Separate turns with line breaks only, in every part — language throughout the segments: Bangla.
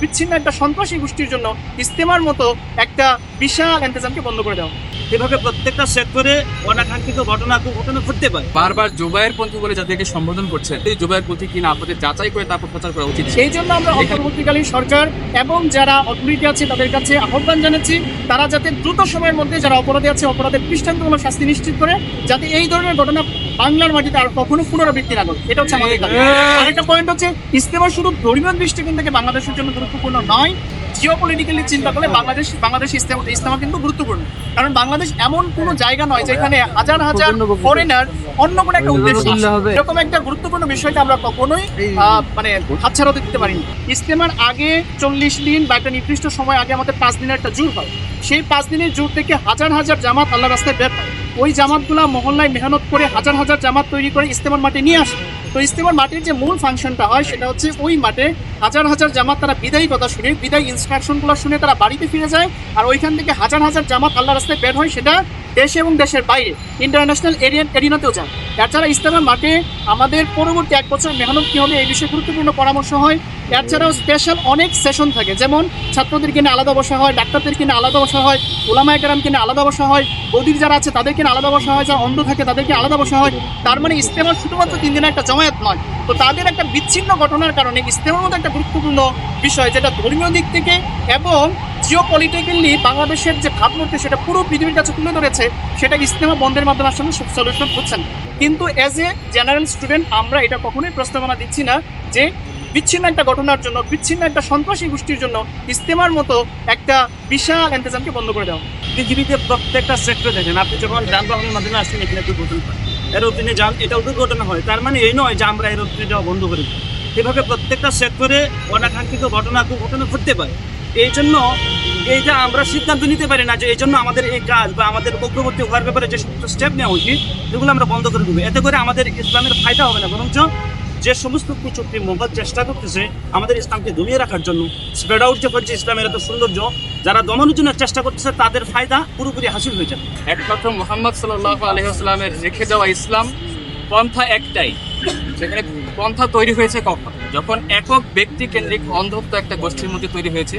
বিচ্ছিন্ন একটা সন্ত্রাসী গোষ্ঠীর জন্য ইস্তেমার মতো একটা বিশাল এন্তেজামকে বন্ধ করে দেওয়া
এভাবে প্রত্যেকটা সেক্টরে অনাকাঙ্ক্ষিত ঘটনা ঘটনা ঘটতে পারে।
বারবার জোবায়ের পন্থী বলে যাদেরকে সম্বোধন করছেন। এই জোবায়ের পন্থী কিনা আপনাদের যাচাই করে তারপর প্রচার করা উচিত।
সেই জন্য আমরা অন্তর্বর্তীকালীন সরকার এবং যারা অথরিটি আছে তাদের কাছে আহ্বান জানাচ্ছি তারা যাতে দ্রুত সময়ের মধ্যে যারা অপরাধী আছে অপরাধের দৃষ্টান্তমূলক শাস্তি নিশ্চিত করে যাতে এই ধরনের ঘটনা বাংলার মাটিতে আর কখনো পুনরাবৃত্তি না ঘটে। এটা হচ্ছে আমাদের দাবি। আরেকটা পয়েন্ট হচ্ছে ইস্তেমা শুধু ধর্মীয় দৃষ্টিকোণ থেকে বাংলাদেশের জন্য গুরুত্বপূর্ণ নয় জিও পলিটিক্যালি চিন্তা করলে বাংলাদেশ বাংলাদেশ ইস্তেমা ইস্তেমা কিন্তু গুরুত্বপূর্ণ। কারণ বাংলাদেশ এমন কোনো জায়গা নয় যেখানে হাজার হাজার ফরেনার অন্য কোনো একটা উদ্দেশ্য। এরকম একটা গুরুত্বপূর্ণ বিষয়কে আমরা কখনোই মানে হাতছাড়া দিতে পারিনি। ইস্তেমার আগে চল্লিশ দিন বা একটা নির্দিষ্ট সময় আগে আমাদের পাঁচ দিনের একটা জোর হয়। সেই পাঁচ দিনের জোর থেকে হাজার হাজার জামাত আল্লাহ রাস্তায় বের হয়। ওই জামাতগুলা মহল্লায় মেহনত করে হাজার হাজার জামাত তৈরি করে ইস্তেমার মাঠে নিয়ে আসে। তো ইস্তেমার মাঠের যে মূল ফাংশনটা হয়, সেটা হচ্ছে ওই মাঠে হাজার হাজার জামাত তারা বিদায়ী কথা শুনে, বিদায় ইনস্ট্রাকশনগুলো শুনে তারা বাড়িতে ফিরে যায় আর ওইখান থেকে হাজার হাজার জামাত আল্লাহ রাস্তায় বের হয়, সেটা দেশে এবং দেশের বাইরে ইন্টারন্যাশনাল এরিয়া এরিনাতেও যায়। এছাড়া ইস্তেমার মাঠে আমাদের পরবর্তী এক বছর মেহনত কী হবে এই বিষয়ে গুরুত্বপূর্ণ পরামর্শ হয়। এছাড়াও স্পেশাল অনেক সেশন থাকে, যেমন ছাত্রদের কিনে আলাদা বসা হয়, ডাক্তারদের নিয়ে আলাদা বসা হয় ওলামা একরামকে কিনে আলাদা বসা হয় বৌদির যারা আছে তাদেরকে নিয়ে আলাদা বসা হয়, যারা অন্ধ থাকে তাদেরকে আলাদা বসা হয়। তার মানে ইস্তেমার শুধুমাত্র তিন দিনের একটা জমায়েত নয়, তো তাদের একটা বিচ্ছিন্ন ঘটনার কারণে ইস্তেমার মতো একটা গুরুত্বপূর্ণ বিষয়, যেটা ধর্মীয় দিক থেকে এবং জিও পলিটিক্যালি বাংলাদেশের যে ভাবমূর্তি সেটা পুরো পৃথিবীর কাছে তুলে ধরেছে, সেটা ইস্তেমা বন্ধের মাধ্যমে আসলে সলিউশন হচ্ছে না কিন্তু অ্যাজ এ জেনারেল স্টুডেন্ট আমরা এটা কখনোই প্রস্তাবনা দিচ্ছি না যে বিচ্ছিন্ন একটা ঘটনার জন্য, বিচ্ছিন্ন একটা সন্ত্রাসী গোষ্ঠীর জন্য ইস্তেমার মতো একটা বিশাল এন্তেজামকে বন্ধ করে দেওয়া।
পৃথিবীতে প্রত্যেকটা সেক্টর দেখেন, আপনি যখন যানবাহনের মাধ্যমে আসছেন এখানে দুর্ঘটনা হয়। এরোপ্লেনে যান, এটাও দুর্ঘটনা হয়। তার মানে এই নয় যে আমরা এরোপ্লেনে যাওয়া বন্ধ করে দিই। এভাবে প্রত্যেকটা সেক্টরে অনাকাঙ্ক্ষিত ঘটনা ঘটনা ঘটতে পারে। এই জন্য এইটা আমরা সিদ্ধান্ত নিতে পারি না যে এই জন্য আমাদের এই কাজ বা আমাদের অগ্রবর্তী হওয়ার ব্যাপারে যে সমস্ত স্টেপ নেওয়া উচিত সেগুলো আমরা বন্ধ করে দেবো। এতে করে আমাদের ইসলামের ফায়দা হবে না, বরঞ্চ যে সমস্ত কুচুক্তি মোবাদ চেষ্টা করতেছে, আমাদের ইসলামকে দমিয়ে রাখার জন্য স্প্রেড আউট যে করছে ইসলামের এত সৌন্দর্য, যারা দমনের জন্য চেষ্টা করতেছে, তাদের ফায়দা পুরোপুরি হাসিল হয়ে যাবে।
একমাত্র মোহাম্মদ সাল্লাহ আলহিহাস্লামের রেখে দেওয়া ইসলাম পন্থা একটাই। সেখানে পন্থা তৈরি হয়েছে কখন? যখন একক ব্যক্তি কেন্দ্রিক অন্ধত্ব একটা গোষ্ঠীর মধ্যে তৈরি হয়েছে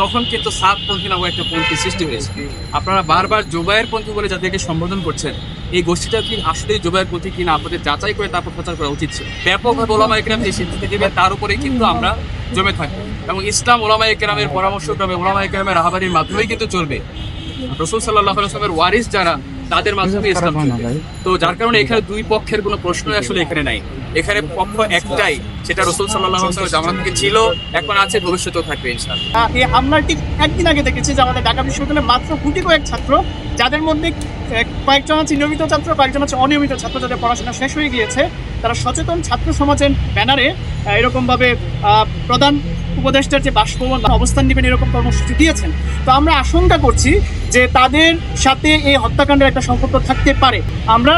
তখন কিন্তু সাত সাতপন্থী নামক একটা পন্থী সৃষ্টি হয়েছে। আপনারা বারবার জোবায়ের পন্থী বলে যাদেরকে সম্বোধন করছেন এই গোষ্ঠীটা কি আসলে জোবায়ের পন্থী কিনা আপনাদের যাচাই করে তারপর প্রচার করা উচিত ছিল। ব্যাপক ওলামা একরাম যে সিদ্ধান্ত দেবে তার উপরেই কিন্তু আমরা জমে থাকি। এবং ইসলাম ওলামা একরামের পরামর্শক্রমে ওলামা একরামের রাহাবারির মাধ্যমেই কিন্তু চলবে। রসুল সাল্লাহ আসলামের ওয়ারিস যারা তাদের মাধ্যমে ইসলাম তো যার কারণে এখানে দুই পক্ষের কোনো প্রশ্নই আসলে এখানে নাই। এখানে পক্ষ একটাই সেটা রসুল সাল্লাহ জামাত থেকে ছিল এখন আছে ভবিষ্যতেও থাকবে ইনশাআল্লাহ।
আহ, এই হামলার ঠিক একদিন আগে দেখেছি যে আমাদের ঢাকা বিশ্ববিদ্যালয়ে মাত্র গুটি কয়েক ছাত্র যাদের মধ্যে কয়েকজন আছে নিয়মিত ছাত্র কয়েকজন আছে অনিয়মিত ছাত্র যাদের পড়াশোনা শেষ হয়ে গিয়েছে তারা সচেতন ছাত্র সমাজের ব্যানারে এরকমভাবে আহ, প্রধান উপদেষ্টার যে বাসভবন বা অবস্থান নেবেন এরকম কর্মসূচি দিয়েছেন। তো আমরা আশঙ্কা করছি যে তাদের সাথে এই হত্যাকাণ্ডের একটা সম্পর্ক থাকতে পারে। আমরা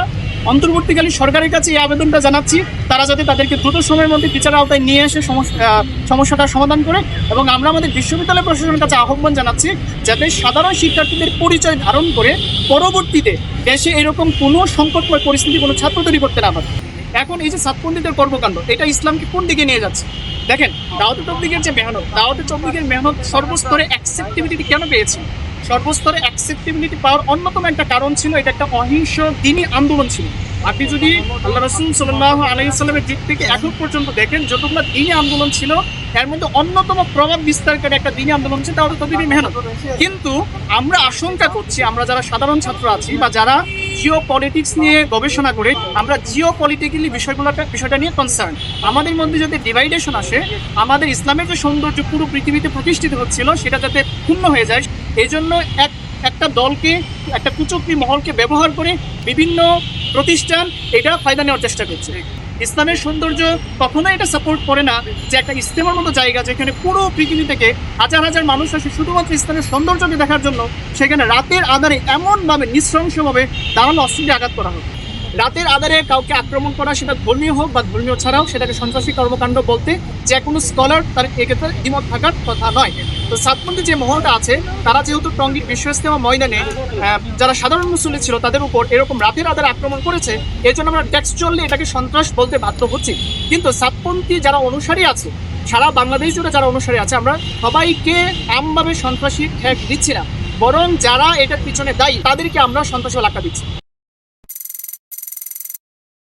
অন্তর্বর্তীকালীন সরকারের কাছে এই আবেদনটা জানাচ্ছি। তারা যাতে তাদেরকে দ্রুত সময়ের মধ্যে বিচার আওতায় নিয়ে এসে সমস্যা সমস্যাটার সমাধান করে এবং আমরা আমাদের বিশ্ববিদ্যালয় প্রশাসনের কাছে আহ্বান জানাচ্ছি যাতে সাধারণ শিক্ষার্থীদের পরিচয় ধারণ করে পরবর্তীতে দেশে এরকম কোনো সংকটময় পরিস্থিতি কোনো ছাত্র তৈরি করতে না পারে। এখন এই যে সাতপন্থীদের কর্মকাণ্ড, এটা ইসলামকে কোন দিকে নিয়ে যাচ্ছে? দেখেন, দাওয়াতে তবলিগের যে মেহনত, দাওয়াতে তবলিগের মেহনত সর্বস্তরে অ্যাকসেপ্টেবিলিটি কেন পেয়েছে? সর্বস্তরে অ্যাকসেপ্টেবিলিটি পাওয়ার অন্যতম একটা কারণ ছিল, এটা একটা অহিংস দিনই আন্দোলন ছিল। আপনি যদি আল্লাহ রসুল সাল্লাহ আলাইসাল্লামের দিক থেকে এখন পর্যন্ত দেখেন, যতগুলো দিনই আন্দোলন ছিল তার মধ্যে অন্যতম প্রভাব বিস্তারকারী একটা দিনই আন্দোলন ছিল, তাহলে ততদিনই মেহনত। কিন্তু আমরা আশঙ্কা করছি, আমরা যারা সাধারণ ছাত্র আছি বা যারা জিও পলিটিক্স নিয়ে গবেষণা করে আমরা জিও পলিটিক্যালি বিষয়গুলোটা বিষয়টা নিয়ে কনসার্ন আমাদের মধ্যে যাতে ডিভাইডেশন আসে, আমাদের ইসলামের যে সৌন্দর্য পুরো পৃথিবীতে প্রতিষ্ঠিত হচ্ছিল, সেটা যাতে ক্ষুণ্ণ হয়ে যায় এই জন্য এক, একটা দলকে, একটা কুচক্রি মহলকে ব্যবহার করে বিভিন্ন প্রতিষ্ঠান এটা ফায়দা নেওয়ার চেষ্টা করছে। ইসলামের সৌন্দর্য কখনোই এটা সাপোর্ট করে না যে একটা ইস্তেমার মতো জায়গা যেখানে পুরো পৃথিবী থেকে হাজার হাজার মানুষ আসে শুধুমাত্র ইসলামের সৌন্দর্যকে দেখার জন্য, সেখানে রাতের আধারে এমনভাবে নৃশংসভাবে দাঁড়ানো অস্ত্রে আঘাত করা হবে রাতের আধারে কাউকে আক্রমণ করা সেটা ধর্মীয় হোক বা ধর্মীয় ছাড়াও সেটাকে সন্ত্রাসী কর্মকাণ্ড বলতে যে কোনো স্কলার তার এক্ষেত্রে দ্বিমত থাকার কথা নয়। তো সাতপন্থী যে মহলটা আছে, তারা যেহেতু টঙ্গীর বিশ্ব ইস্তেমা ময়দানে যারা সাধারণ মুসলিম ছিল তাদের উপর এরকম রাতের আধারে আক্রমণ করেছে এর জন্য আমরা টেক্সচুয়ালি এটাকে সন্ত্রাস বলতে বাধ্য হচ্ছি। কিন্তু সাতপন্থী যারা অনুসারী আছে, সারা বাংলাদেশ জুড়ে যারা অনুসারী আছে, আমরা সবাইকে আমভাবে সন্ত্রাসী ঠেক দিচ্ছি না। বরং যারা এটার পিছনে দায়ী, তাদেরকে আমরা সন্ত্রাসী এলাকা দিচ্ছি।